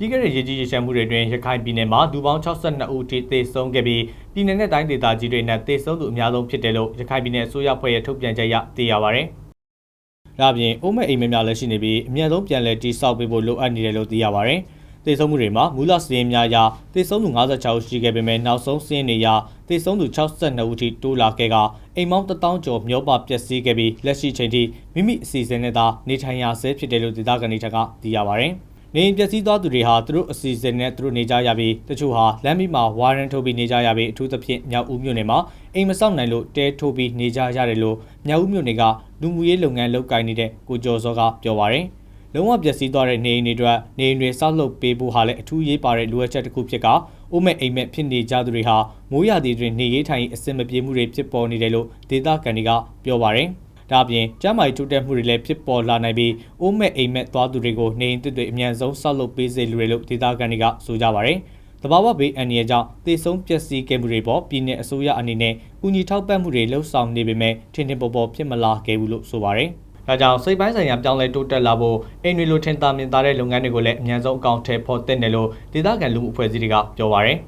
ပြီးခဲ့တဲ့ရေကြီးရေရှမ်းမှုတွေအတွင်းရခိုင်ပြည်နယ်မှာလူပေါင်း62ဦးထိသေဆုံးခဲ့ပြီးပြည်내နဲ့တိုင်းဒေသကြီးတွေနဲ့သေဆုံးသူအများဆုံးဖြစ်တယ်လို့ရခိုင်ပြည်နယ်အစိုးရဖွဲ့ရဲ့ထုတ်ပြန်ချက်အရသိရပါဗျ။ဒါ့အပြင်အိုးမဲ့အိမ်မက်များလည်းရှိနေပြီးအများဆုံးပြန်လည်တိစောက်ပေးဖို့လိုအပ်နေတယ်လို့သိရပါဗျ။သေဆုံးမှုတွေမှာမူလစည်ရင်းများအရသေဆုံးသူ56ဦးရှိခဲ့ပေမဲ့နောက်ဆုံးစည်ရင်းတွေအရသေဆုံးသူ62ဦးထိတိုးလာခဲ့ကအိမ်မောင်း1000ကျော်မျောပါပျက်စီးခဲ့ပြီးလက်ရှိချိန်ထိမိမိအစီအစဉ်နဲ့သာနေထိုင်ရဆဲဖြစ်တယ်လို့ဒေသခံတွေကသိရပါဗျ။ နေအိမ်ပျက်စီးသွားသူတွေဟာသူတို့အစီအစဉ်နဲ့သူတို့နေကြရပြီးတချို့ဟာလမ်းမီမှာဝါရန်ထုတ်ပြီးနေကြရပြီးအထူးသဖြင့်မြောက်ဦးမြို့နယ်မှာအိမ်မဆောက်နိုင်လို့တဲထိုးပြီးနေကြရတယ်လို့မြောက်ဦးမြို့နယ်ကလူမှုရေးလုပ်ငန်းလုပ်ကိုင်နေတဲ့ကိုကျော်စောကပြောပါရယ်လုံးဝပျက်စီးသွားတဲ့နေအိမ်တွေအတွက်နေအိမ်တွေဆောက်လုပ်ပေးဖို့ဟာလည်းအထူးရေးပါတဲ့လိုအပ်ချက်တစ်ခုဖြစ်ကအိုးမဲ့အိမ်မဲ့ဖြစ်နေကြသူတွေဟာမိုးရာသီတွင်နေရေးထိုင်ရေးအဆင်မပြေမှုတွေဖြစ်ပေါ်နေတယ်လို့ဒေသခံတွေကပြောပါရယ် ဒါအပြင်ကျမ်းမာရေးတိုးတက်မှုတွေလည်းဖြစ်ပေါ်လာနိုင်ပြီးအိုးမဲ့အိမ်မဲ့သွားသူတွေကိုနေအိမ်တစ်တွေအမြန်ဆုံးဆောက်လုပ်ပေးစေလိုတယ်လို့ဒေသခံတွေကဆိုကြပါရယ်တဘာဝဘေးအန္တရာယ်ကြောင့်သေဆုံးပျက်စီးခဲ့မှုတွေပေါ်ပြည်내အစိုးရအနေနဲ့ကူညီထောက်ပံ့မှုတွေလှုပ်ဆောင်နေပေမဲ့ထင်ထင်ပေါ်ပေါ်ဖြစ်မလာခဲ့ဘူးလို့ဆိုပါရယ်ဒါကြောင့်စိတ်ပိုင်းဆိုင်ရာပြောင်းလဲတိုးတက်လာဖို့အိမ်တွေလိုထင်သာမြင်သာတဲ့လုပ်ငန်းတွေကိုလည်းအမြန်ဆုံးအကောင့်ထဲပေါ်တင်တယ်လို့ဒေသခံလူမှုအဖွဲ့အစည်းတွေကပြောပါရယ်